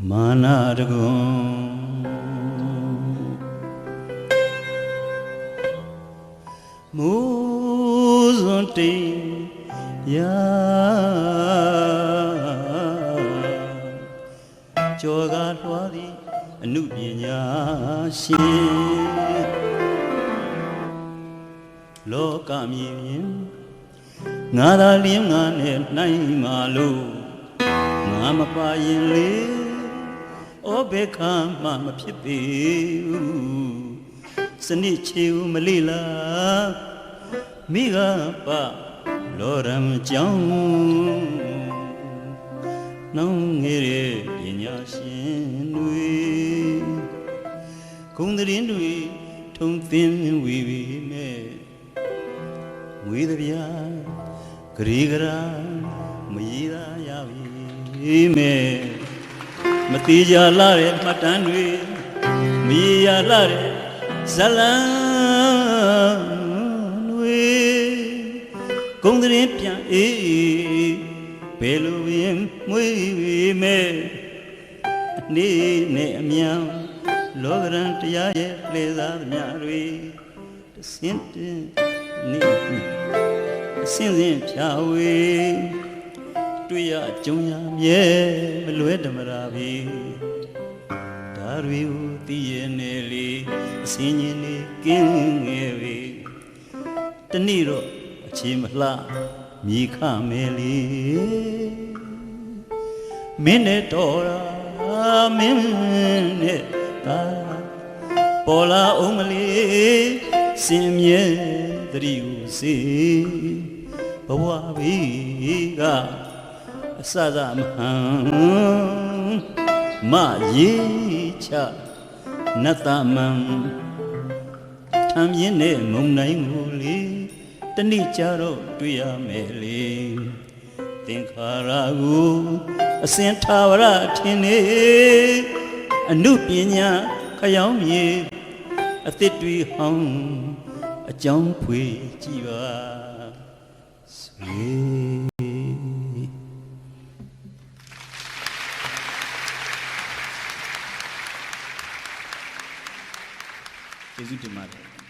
နာတကွန်မူးစွန်တိန်ရာကြောကလွှားသည်အနုပညာရှင်လောကမြင်မြင်ငါသာလင်းငါနဲ့နိုင်မာလို့ငါမပါရင်လေ ဩဘေခါမှမဖြစ်ပေဘူးစနစ်ချေဦးမလိလားမိကပလောရမ်ကြောင်းနှောင်းငယ်ရဲ့ပညာရှင်တွေဂုံတရင်တွေထုံသင်ဝီဝီမဲ့ဝေးသည်ဗျာဂရီဂရာမရည်သာရပြီမဲ့ မတိကြလာတဲ့မှတ်တမ်းတွေမရည်ရလာတဲ့ဇလံတွေဂုံတရင်ပြန်အေးဘယ်လိုရင်မွေးဝေမဲ့အနေနဲ့အမြန်လောကရန်တရားရဲ့လေသာသမျှတွေတစင်းတင်နေအစင်းစင်းဖြာဝေ တွေ့ရကြုံရမြဲမလွဲတမရာပြီဒါတွေကိုသိရနေလေအစင်းချင်းနေကင်းငယ်ပြီတနေ့တော့အချိန်မလှမြေခမယ်လေမင်းနဲ့တော်ရာမင်းနဲ့တာပေါ်လာအောင်မလေးစင်မြဲတရီကိုစေဘဝဘီက အစသမဟံမရေးချနတ်သမံထမ်းပြင်းတဲ့မုံနိုင်ကိုလေတဏိကြတော့တွေ့ရမယ်လေသင်္ခါရကိုအစင်ထာဝရထင်နေအနုပညာခယောင်းမြေအသစ်တွေဟောင်းအကြောင်းဖွေကြည်ပါဆွေ ကျေးဇူးတင်ပါတယ်